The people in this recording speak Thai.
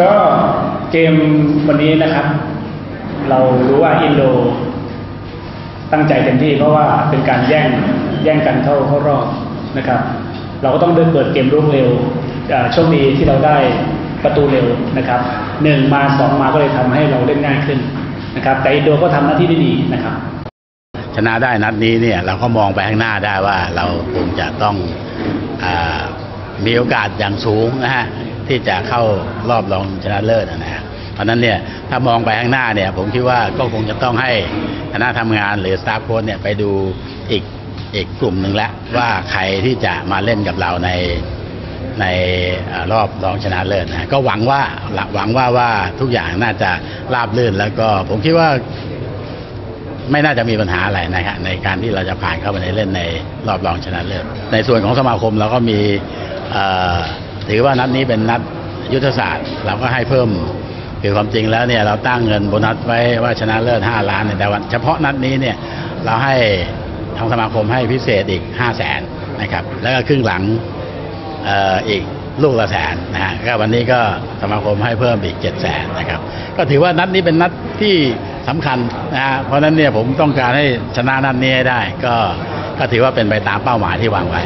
ก็เกมวันนี้นะครับ เรารู้ว่าอินโด ตั้งใจเต็มที่เพราะว่าเป็นการแย่งแย่งกันเข้าเข้ารอบนะครับ เราก็ต้องเดินเปิดเกมรุกเร็วโชคดีที่เราได้ประตูเร็วนะครับหนึ่งมาสองมาก็เลยทำให้เราเล่นง่ายขึ้นนะครับแต่อินโดก็ทำหน้าที่ได้ดีนะครับ ชนะได้นัดนี้เนี่ยเราก็มองไปข้างหน้าได้ว่าเราคงจะต้องอมีโอกาสอย่างสูงนะฮะ ที่จะเข้ารอบรองชนะเลิศนะฮะเพราะนั้นเนี่ยถ้ามองไปข้างหน้าเนี่ยผมคิดว่าก็คงจะต้องให้คณะทำงานหรือสตาฟโค้ชเนี่ยไปดูอีกอีกกลุ่มหนึ่งแล้วว่าใครที่จะมาเล่นกับเราในในอรอบรองชนะเลิศนะก็หวังว่าหวังว่าว่าทุกอย่างน่าจะราบรื่นแล้วก็ผมคิดว่าไม่น่าจะมีปัญหาอะไรนะฮะในการที่เราจะผ่านเข้าไปในเล่นในรอบรองชนะเลิศในส่วนของสมาคมเราก็มีออ ถือว่านัดนี้เป็นนัดยุทธศาสตร์ เราก็ให้เพิ่มคือความจริงแล้วเนี่ยเราตั้งเงินโบนัสไว้ว่าชนะเลิศ5ล้านเนี่ยแต่วันเฉพาะนัดนี้เนี่ยเราให้ทางสมาคมให้พิเศษอีก 5 0 0แสนนะครับแล้วก็ครึ่งหลังออีกลูกละแสนนะฮะก็วันนี้ก็สมาคมให้เพิ่มอีกเจ็ดแสนนะครับก็ถือว่านัดนี้เป็นนัดที่สำคัญนะฮะเพราะนั้นเนี่ยผมต้องการให้ชนะนัดนี้ให้ได้ ก็ก็ถือว่าเป็นไปตามเป้าหมายที่วางไว้